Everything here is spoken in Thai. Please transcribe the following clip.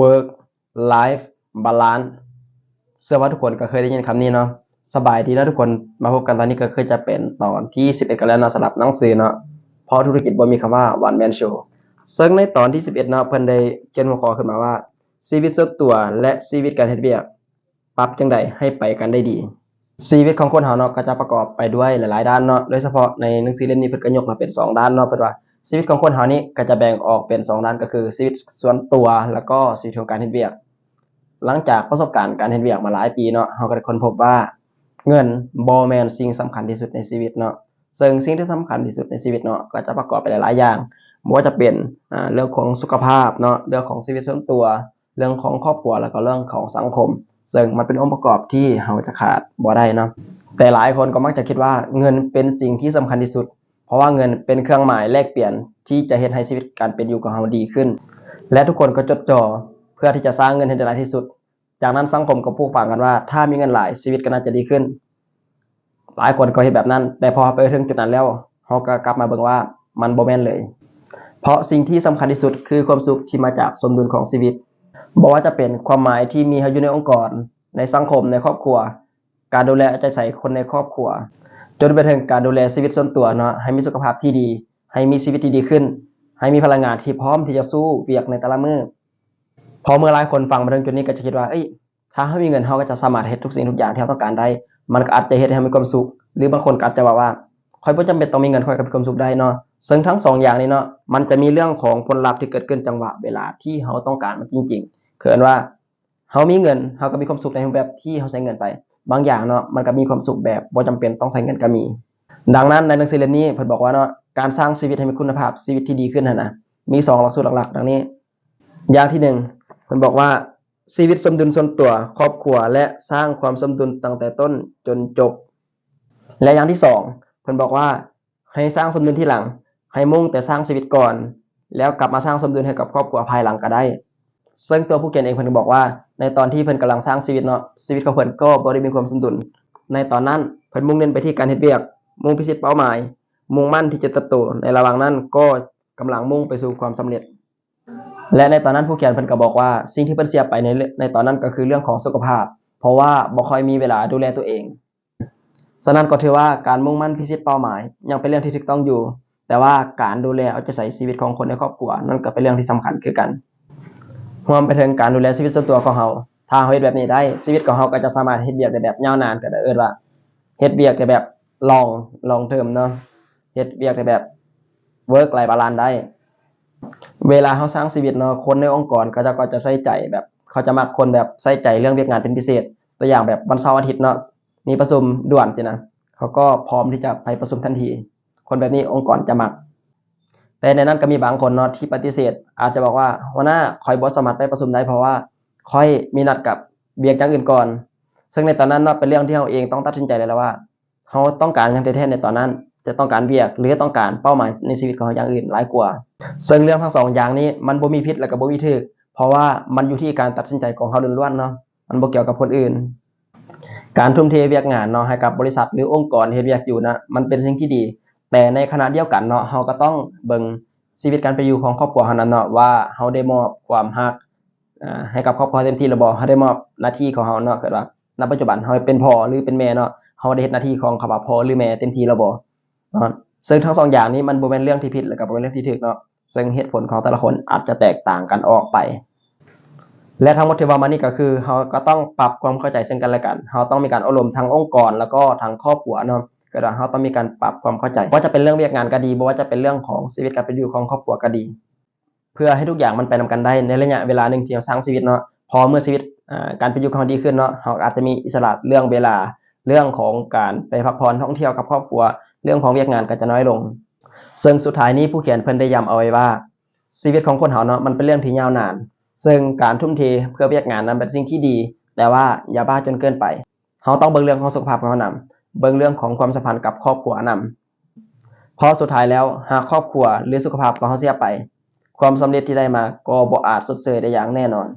work life balance เชื่อว่าทุกคนก็เคยได้ยินคำนี้เนาะสบายดีนะทุกคนมาพบกันตอนนี้ก็คือจะเป็นตอนที่ 11 กันแล้วเนาะสำหรับหนังสือเนาะเพราะธุรกิจบ่มีคำว่า one man show ซึ่งในตอนที่ 11เนาะเพิ่นได้เขียนหัวข้อขึ้นมาว่า ชีวิตส่วนตัวและชีวิตการเฮ็ดเวียกปรับจังไดให้ไปกันได้ดีชีวิตของคนเฮาเนาะก็จะประกอบไปด้วยหลายๆ ด้านเนาะโดยเฉพาะในหนังสือเล่มนี้เพิ่นก็ยกมาเป็นสองด้านเนาะเพิ่นว่า ชีวิตของคนเฮานี่ก็จะแบ่งออกเป็นสองด้านก็คือชีวิตส่วนตัวแล้วก็ชีวิตของการเฮ็ดเวียก หลังจากประสบการณ์การเฮ็ดเวียกมาหลายปีเนาะเฮาก็ได้ค้นพบว่าเงินบ่แม่นสิ่งสำคัญที่สุดในชีวิตเนาะซึ่งสิ่งที่สำคัญที่สุดในชีวิตเนาะก็จะประกอบไปหลายๆอย่างบ่ว่าจะเป็นอ่าเรื่องของสุขภาพเนาะเรื่องของชีวิตส่วนตัว เรื่องของครอบครัวแล้วก็เรื่องของสังคม ซึ่งมันเป็นองค์ประกอบที่เฮาจะขาดบ่ได้เนาะแต่หลายคนก็มักจะคิดว่าเงินเป็นสิ่งที่สำคัญที่สุด เพราะว่าเงินเป็นเครื่องหมายแลกเปลี่ยนที่จะเฮ็ดให้ชีวิตการเป็นอยู่ของเราดีขึ้น และทุกคนก็จดจ่อเพื่อที่จะสร้างเงินให้ได้หลายที่สุด จากนั้นสังคมก็ปลูกฝังกันว่า ถ้ามีเงินหลายชีวิตก็น่าจะดีขึ้น หลายคนก็เฮ็ดแบบนั้น แต่พอไปถึงจุดนั้นแล้วเราก็กลับมาเบิ่งว่ามันบ่แมนเลย เพราะสิ่งที่สำคัญที่สุดคือความสุขที่มาจากสมดุลของชีวิตบ่ว่าจะเป็นความหมายที่มีอยู่ในองค์กร ในสังคมในครอบครัว การดูแลใจใส่คนในครอบครัว จนไปถึงการดูแลชีวิตส่วนตัวเนาะให้มีสุขภาพที่ดี ให้มีชีวิตที่ดีขึ้น ให้มีพลังงานที่พร้อมที่จะสู้เวียกในแต่ละมือพอเมื่อหลายคนฟังมาถึงจุดนี้ก็จะคิดว่าเอ้ยถ้าเรามีเงินเราก็จะสามารถเฮ็ดทุกสิ่งทุกอย่างที่เราต้องการได้ มันก็อาจจะเฮ็ดให้เรามีความสุข หรือบางคนก็อาจจะว่าว่าค่อยบ่จำเป็นต้องมีเงินค่อยก็มีความสุขได้เนาะซึ่งทั้งสองอย่างนี้เนาะมันจะมีเรื่องของผลลัพธ์ที่เกิดขึ้นจังหวะเวลาที่เราต้องการมันจริงๆคืออันว่าเรามีเงินเราก็มีความสุขในแบบที่เราใช้เงินไป บางอย่างเนาะมันก็มีความสุขแบบบ่จำเป็นต้องใช้เงินก็มี ดังนั้นในหนังสือเล่มนี้เพิ่นบอกว่าเนาะการสร้างชีวิตให้มีคุณภาพชีวิตที่ดีขึ้นนะนะมีสองหลักสูตรหลักๆ ดังนี้ อย่างที่หนึ่งเพิ่นบอกว่าชีวิตสมดุลส่วนตัวครอบครัวและสร้างความสมดุลตั้งแต่ต้นจนจบ และอย่างที่สองเพิ่นบอกว่าให้สร้างสมดุลที่หลัง ให้มุ่งแต่สร้างชีวิตก่อน แล้วกลับมาสร้างสมดุลให้กับครอบครัวภายหลังก็ได้ ซึ่งตัวผู้เขียนเองเพิ่นก็บอกว่า ในตอนที่เพิ่นกำลังสร้างชีวิตเนาะชีวิตของเพิ่นก็บ่ได้มีความสมดุล ในตอนนั้นเพิ่นมุ่งเน้นไปที่การเฮ็ดเวียก มุ่งพิชิตเป้าหมาย มุ่งมั่นที่จะเติบโตในระหว่างนั้นก็กำลังมุ่งไปสู่ความสำเร็จ และในตอนนั้นผู้เขียนเพิ่นก็บอกว่า สิ่งที่เพิ่นเสียไปในในตอนนั้นก็คือเรื่องของสุขภาพ เพราะว่าบ่ค่อยมีเวลาดูแลตัวเองฉะนั้นก็ถือว่าการมุ่งมั่นพิชิตเป้าหมาย ยังเป็นเรื่องที่ถูกต้องอยู่ แต่ว่าการดูแลเอาใจใส่ชีวิตของคนในครอบครัวนั่นก็เป็นเรื่องที่สำคัญคือกัน รวมไปถึงการดูแลชีวิตส่วนตัวของเราถ้าเราเฮ็ดแบบนี้ได้ชีวิตของเราก็จะสามารถเฮ็ดเวียกได้แบบยาวนานก็ได้เอิ้นว่าเฮ็ดเวียกได้แบบ long long term เนาะเฮ็ดเวียกได้แบบ work life balance ได้ เวลาเราสร้างชีวิตเนาะคนในองค์กรก็จะก็จะใส่ใจแบบ เขาจะมักคนแบบใส่ใจเรื่องเวียกงานเป็นพิเศษ ตัวอย่างแบบวันเสาร์อาทิตย์เนาะมีประชุมด่วนสินะเขาก็พร้อมที่จะไปประชุมทันที คนแบบนี้องค์กรจะมัก แต่ในนั้นก็มีบางคนเนาะที่ปฏิเสธ อาจจะบอกว่าหัวหน้าคอยบ่สามารไปประชุมได้เพราะว่าคอยมีนัดกับเวียกอย่างอื่นก่อน ซึ่งในตอนนั้นเนาะเป็นเรื่องที่เราเองต้องตัดสินใจเลยแล้วว่าเราต้องการอย่างแท้ๆในตอนนั้น จะต้องการเวียกหรือต้องการเป้าหมายในชีวิตของเราอย่างอื่นหลายกว่า ซึ่งเรื่องทั้งสองอย่างนี้มันบ่มีผิดและก็บ่มีถูกเพราะว่ามันอยู่ที่การตัดสินใจของเราล้วนๆเนาะมันบ่เกี่ยวกับคนอื่น การทุ่มเทเวียกงานเนาะให้กับบริษัทหรือองค์กรเฮ็ดเวียกอยู่นะมันเป็นสิ่งที่ดี แต่ในขณะเดียวกันเนาะเราก็ต้องเบิ่งชีวิตการเป็นอยู่ของครอบครัวเรานั้นเนาะว่าเราได้มอบความรักให้กับครอบครัวเต็มที่หรือบ่เราได้มอบหน้าที่ของเราเนาะคือว่าณปัจจุบันเราเป็นพ่อหรือเป็นแม่เนาะเราได้เฮ็ดหน้าที่ของคำว่าพ่อหรือแม่เต็มที่แล้วบ่เนาะซึ่งทั้งสองอย่างนี้มันบ่แม่นเรื่องที่ผิดและก็บ่แม่นเรื่องที่ถูกเนาะซึ่งเหตุผลของแต่ละคนอาจจะแตกต่างกันออกไป และทั้งหมดที่ว่ามานี่ก็คือเราก็ต้องปรับความเข้าใจซึ่งกันและกันเราต้องมีการอบรมทั้งองค์กรแล้วก็ทั้งครอบครัวเนาะ ก็ได้เราต้องมีการปรับความเข้าใจว่าจะเป็นเรื่องเวียกงานก็ดีว่าจะเป็นเรื่องของชีวิตการเป็นอยู่ของครอบครัวก็ดี เพื่อให้ทุกอย่างมันไปนำกันได้ในระยะเวลาหนึ่งที่เราสร้างชีวิตเนาะพอเมื่อชีวิตการเป็นอยู่ของดีขึ้นเนาะเราอาจจะมีอิสระเรื่องเวลาเรื่องของการไปพักผ่อนท่องเที่ยวกับครอบครัว เรื่องของเวียกงานก็จะน้อยลง ซึ่งสุดท้ายนี้ผู้เขียนเพิ่นได้ย้ำเอาไว้ว่า ชีวิตของคนเราเนาะมันเป็นเรื่องที่ยาวนาน ซึ่งการทุ่มเทเพื่อเวียกงานนั้นเป็นสิ่งที่ดี แต่ว่าอย่าบ้าจนเกินไปเราต้องเบิ่งเรื่องของสุขภาพของเรานำ เบิ่งเรื่องของความสัมพันธ์กับครอบครัวนำเพราะสุดท้ายแล้วหากครอบครัวหรือสุขภาพของเราเสียไป ความสำเร็จที่ได้มาก็บ่อาจสดเสยได้อย่างแน่นอน